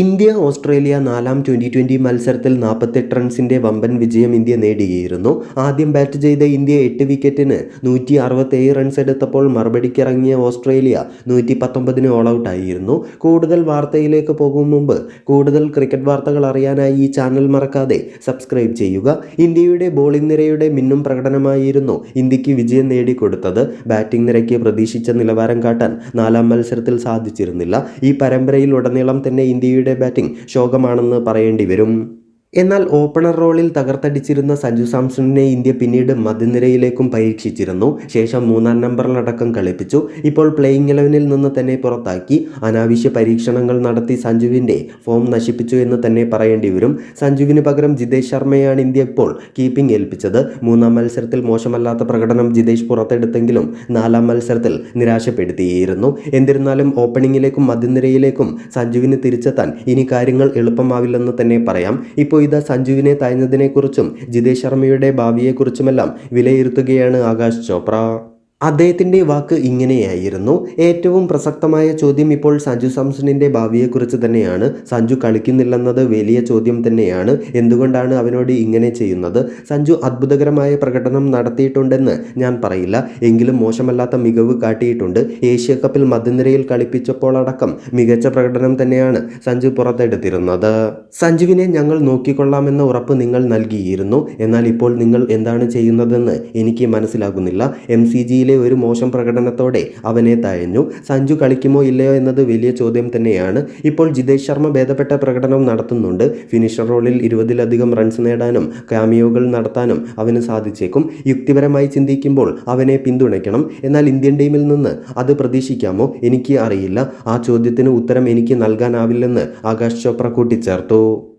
India Australia നാലാം twenty twenty മത്സരത്തിൽ നാൽപ്പത്തെട്ട് റൺസിന്റെ വമ്പൻ വിജയം ഇന്ത്യ നേടുകയായിരുന്നു ആദ്യം ബാറ്റ് ചെയ്ത ഇന്ത്യ എട്ട് വിക്കറ്റിന് നൂറ്റി അറുപത്തേഴ് റൺസ് എടുത്തപ്പോൾ മറുപടിക്കിറങ്ങിയ ഓസ്ട്രേലിയ നൂറ്റി പത്തൊമ്പതിന് ഓൾ ഔട്ടായിരുന്നു കൂടുതൽ വാർത്തയിലേക്ക് പോകും മുമ്പ് കൂടുതൽ ക്രിക്കറ്റ് വാർത്തകൾ അറിയാനായി ഈ ചാനൽ മറക്കാതെ സബ്സ്ക്രൈബ് ചെയ്യുക. ഇന്ത്യയുടെ ബോളിംഗ് നിരയുടെ മിന്നും പ്രകടനമായിരുന്നു ഇന്ത്യയ്ക്ക് വിജയം നേടിക്കൊടുത്തത്. ബാറ്റിംഗ് നിരയ്ക്ക് പ്രതീക്ഷിച്ച നിലവാരം കാട്ടാൻ നാലാം മത്സരത്തിൽ സാധിച്ചിരുന്നില്ല. ഈ പരമ്പരയിൽ ഉടനീളം തന്നെ ഇന്ത്യയുടെ ബാറ്റിംഗ് ശോകമാണെന്ന് പറയേണ്ടി വരും. എന്നാൽ ഓപ്പണർ റോളിൽ തകർത്തടിച്ചിരുന്ന സഞ്ജു സാംസണിനെ ഇന്ത്യ പിന്നീട് മധ്യനിരയിലേക്കും പരീക്ഷിച്ചിരുന്നു. ശേഷം മൂന്നാം നമ്പറിലടക്കം കളിപ്പിച്ചു. ഇപ്പോൾ പ്ലേയിങ് ഇലവനിൽ നിന്ന് തന്നെ പുറത്താക്കി. അനാവശ്യ പരീക്ഷണങ്ങൾ നടത്തി സഞ്ജുവിന്റെ ഫോം നശിപ്പിച്ചു എന്ന് തന്നെ പറയേണ്ടി വരും. സഞ്ജുവിന് പകരം ജിതേഷ് ശർമ്മയാണ് ഇന്ത്യ ഇപ്പോൾ കീപ്പിംഗ് ഏൽപ്പിച്ചത്. മൂന്നാം മത്സരത്തിൽ മോശമല്ലാത്ത പ്രകടനം ജിതേഷ് പുറത്തെടുത്തെങ്കിലും നാലാം മത്സരത്തിൽ നിരാശപ്പെടുത്തിയിരുന്നു. എന്നിരുന്നാലും ഓപ്പണിങ്ങിലേക്കും മധ്യനിരയിലേക്കും സഞ്ജുവിന് തിരിച്ചെത്താൻ ഇനി കാര്യങ്ങൾ എളുപ്പമാവില്ലെന്ന് തന്നെ പറയാം. ഇപ്പോൾ ഇതാ സഞ്ജുവിനെ തഴഞ്ഞതിനെക്കുറിച്ചും ജിതേഷ് ശർമ്മയുടെ ഭാവിയെക്കുറിച്ചുമെല്ലാം വിലയിരുത്തുകയാണ് ആകാശ് ചോപ്ര. അദ്ദേഹത്തിന്റെ വാക്ക് ഇങ്ങനെയായിരുന്നു. ഏറ്റവും പ്രസക്തമായ ചോദ്യം ഇപ്പോൾ സഞ്ജു സാംസണിന്റെ ഭാവിയെക്കുറിച്ച് തന്നെയാണ്. സഞ്ജു കളിക്കുന്നില്ലെന്നത് വലിയ ചോദ്യം തന്നെയാണ്. എന്തുകൊണ്ടാണ് അവനോട് ഇങ്ങനെ ചെയ്യുന്നത്? സഞ്ജു അത്ഭുതകരമായ പ്രകടനം നടത്തിയിട്ടുണ്ടെന്ന് ഞാൻ പറയില്ല. എങ്കിലും മോശമല്ലാത്ത മികവ് കാട്ടിയിട്ടുണ്ട്. ഏഷ്യ കപ്പിൽ മധ്യനിരയിൽ കളിപ്പിച്ചപ്പോൾ അടക്കം മികച്ച പ്രകടനം തന്നെയാണ് സഞ്ജു പുറത്തെടുത്തിരുന്നത്. സഞ്ജുവിനെ ഞങ്ങൾ നോക്കിക്കൊള്ളാമെന്ന ഉറപ്പ് നിങ്ങൾ നൽകിയിരുന്നു. എന്നാൽ ഇപ്പോൾ നിങ്ങൾ എന്താണ് ചെയ്യുന്നതെന്ന് എനിക്ക് മനസ്സിലാകുന്നില്ല. എം സി ജിയിലെ ഒരു മോശം പ്രകടനത്തോടെ അവനെ തഴഞ്ഞു. സഞ്ജു കളിക്കുമോ ഇല്ലയോ എന്നത് വലിയ ചോദ്യം തന്നെയാണ്. ഇപ്പോൾ ജിതേഷ് ശർമ്മ ഭേദപ്പെട്ട പ്രകടനം നടത്തുന്നുണ്ട്. ഫിനിഷർ റോളിൽ ഇരുപതിലധികം റൺസ് നേടാനും കാമിയോകൾ നടത്താനും അവന് സാധിച്ചേക്കും. യുക്തിപരമായി ചിന്തിക്കുമ്പോൾ അവനെ പിന്തുണയ്ക്കണം. എന്നാൽ ഇന്ത്യൻ ടീമിൽ നിന്ന് അത് പ്രതീക്ഷിക്കാമോ? എനിക്ക് അറിയില്ല. ആ ചോദ്യത്തിന് ഉത്തരം എനിക്ക് നൽകാനാവില്ലെന്ന് ആകാശ് ചോപ്ര കൂട്ടിച്ചേർത്തു.